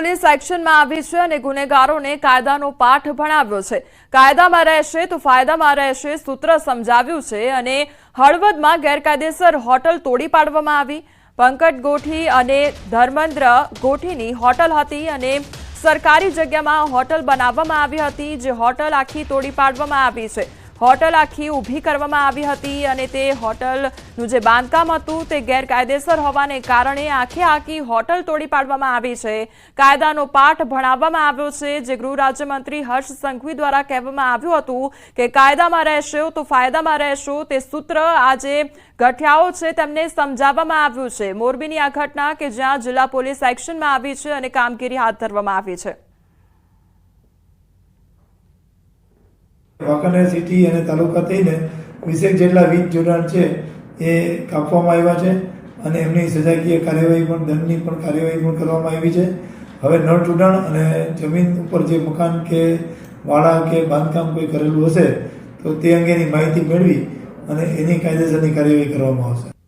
Police એક્શનમાં આવી છે અને ગુનેગારોને કાયદાનો પાઠ ભણાવ્યો છે. કાયદામાં રહેશે તો ફાયદામાં રહેશે, સૂત્ર સમજાવ્યું છે અને હળવદમાં ગેરકાયદેસર હોટલ તોડી પાડવામાં આવી. પંકજ ગોઠી અને ધર્મેન્દ્ર ગોઠીની હોટલ હતી અને સરકારી જગ્યામાં હોટલ બનાવવામાં આવી હતી, જે હોટલ આખી તોડી પાડવામાં આવી છે. હોટલ આખી ઊભી કરવામાં આવી હતી અને તે હોટલનું જે બાંધકામ હતું તે ગેરકાયદેસર હોવાને કારણે આખે આખી હોટલ તોડી પાડવામાં આવી છે. કાયદાનો પાઠ ભણાવવામાં આવ્યો છે, જે ગૃહ રાજ્યમંત્રી હર્ષ સંઘવી દ્વારા કહેવામાં આવ્યું હતું કે કાયદામાં રહેશો તો ફાયદામાં રહેશો, તે સૂત્ર આજે ગઠિયાઓ છે તેમને સમજાવવામાં આવ્યું છે. મોરબીની આ ઘટના કે જ્યાં જિલ્લા પોલીસ એક્શનમાં આવી છે અને કામગીરી હાથ ધરવામાં આવી છે. વાંકાનેર સિટી અને તાલુકા થઈને વીસેક જેટલા વીજ જોડાણ છે એ કાપવામાં આવ્યા છે અને એમની સજાકીય કાર્યવાહી પણ, દંડની પણ કાર્યવાહી પણ કરવામાં આવી છે. હવે નળ જોડાણ અને જમીન ઉપર જે મકાન કે વાડા કે બાંધકામ કોઈ કરેલું હશે, તો તે અંગેની માહિતી મેળવી અને એની કાયદેસરની કાર્યવાહી કરવામાં આવશે.